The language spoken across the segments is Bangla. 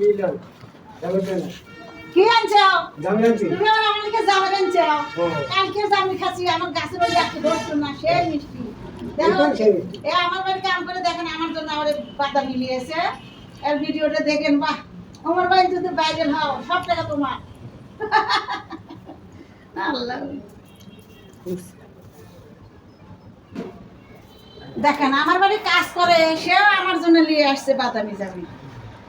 মিলন কি আনছো? তুমি আমার আমাকে জামা আনছো? হ্যাঁ। কালকে জামি খাচ্ছি আমার গাছের মধ্যে একটু ধরছো না সে মিষ্টি। দেখো একদম সেই মিষ্টি। এ আমার বাড়ি কাম করে দেখেন আমার জন্য আমার বাদা মিলিয়েছে। এর ভিডিওটা দেখেন বাহ! আমার বাড়ি যদি বাইরে হও সব টাকা তোমার। আল্লাহ। দেখেন আমার বাড়ি কাজ করে সেও আমার জন্য নিয়ে আসছে বাদামি জামি।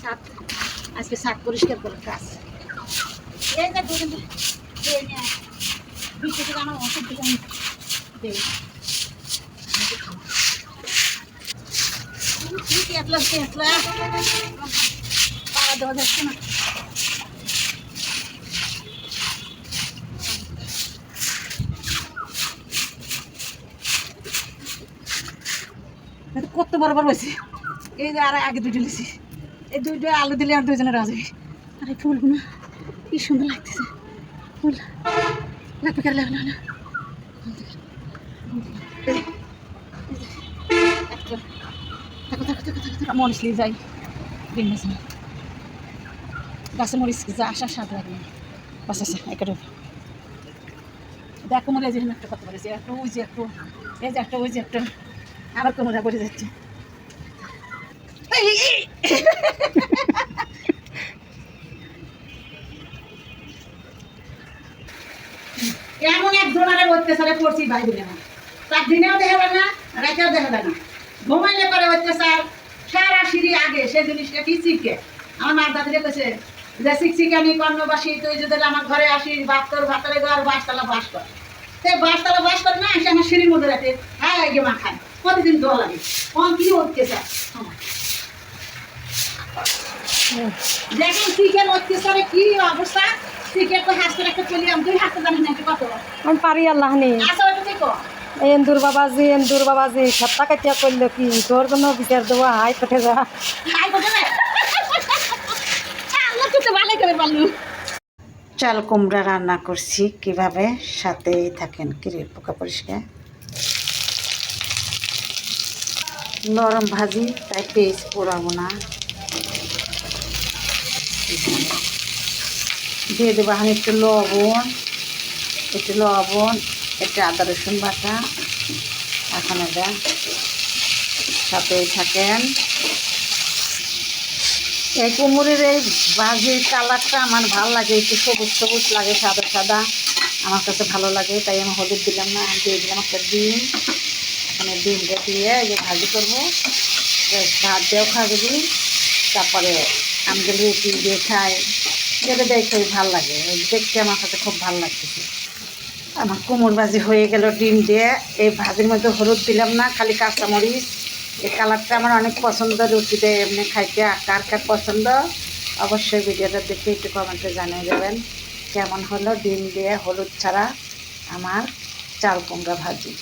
দিই সাত, আজকে সাত পরিষ্কার করার কাজ। এই যে দুজন এই নিয়ে আয়। বিশ টাকা আমার ওষুধ দিকে আমি দেই। কি পেতলা পেতলা পাড়া দেওয়া যাচ্ছে না। এটা কত বড় বড় হয়েছে। এই যে আর আগে দুটো লিছি। এই দুইটা আলু দিলে আর দুজনে রাজি। আরে এই ফুলগুলো কি সুন্দর লাগতেছে। ফুল। লাগবে কেন লাগল না থাকো থাকো থাকো থাকো থাকো মরিচ নিয়ে যাই। দিন মাসে গাছে মরিচ যা আসা স্বাদ লাগে বাস আছে একটা দেখো মরে যে একটা কত বলেছে একটা ওই যে একটু, এই যে একটা, ওই যে একটা। আবার কোনোটা পড়ে যাচ্ছে। এমন এক ধরনের অত্যাচারে পড়ছি আমার তার দিনেও দেখা যায় না, রাতেও দেখা যায় না। ঘুমাইলে পরে আগে সে জিনিসটা কি শিখে? আমার যে শিখছিকে আমি কর্ণবাসী, তুই যদি আমার ঘরে আসিস ভাত কর ভাতরে ঘর বাসতলা বাস কর। সে বাসতলা বাস করে না, এসে আমার সিঁড়ির মধ্যে রাখে হ্যাঁ মা, খায়। প্রতিদিন দোয়া লাগে। কম কি আমার দেখেন শিখের অত্যাচারে কি অবস্থা? তো হাসতে রাখতে চলি আমি হাসতে না কত? আমি পারি আল্লাহ নি আসো একটু দেখো। এন্দুর বাবাজি এন্দুর বাবাজি খেতা কাটিয়া করল কি? তোর কোনো বিচার দেবো হাই পেটে যা। চাল কুমড়া রান্না করছি। কীভাবে? সাথেই থাকেন। কিরে পোকা পরিষ্কার নরম ভাজি তাই পেস্ট পোড়াবো না। দিয়ে দেবো এখন একটু লবণ একটু লবণ, একটু আদা, রসুন বাটা। এখন এটা সাথেই থাকেন। এই কুমড়ের এই ভাজির কালারটা আমার ভালো লাগে, একটু সবুজ সবুজ লাগে, সাদা সাদা। আমার কাছে ভালো লাগে, তাই আমি হলুদ দিলাম না, দিয়ে দিলাম একটা ডিম। এখন ডিমটা দিয়ে ভাজি করব, ভাত দিয়েও খাবে, তারপরে আমি যদি রুটি দিয়ে খাই যেটা দেখে ভালো লাগে। দেখতে আমার কাছে খুব ভালো লাগতেছে। আমার কুমড় ভাজি হয়ে গেল ডিম দিয়ে। এই ভাজির মধ্যে হলুদ দিলাম না, খালি কাঁচামরিচ। এই কালারটা আমার অনেক পছন্দ, রুটিতে এমনি খাইতে কার কার পছন্দ? অবশ্যই ভিডিওটা দেখে একটু কমেন্টে জানিয়ে দেবেন, কেমন হলো ডিম দিয়ে হলুদ ছাড়া আমার চাল কুমড়া ভাজি?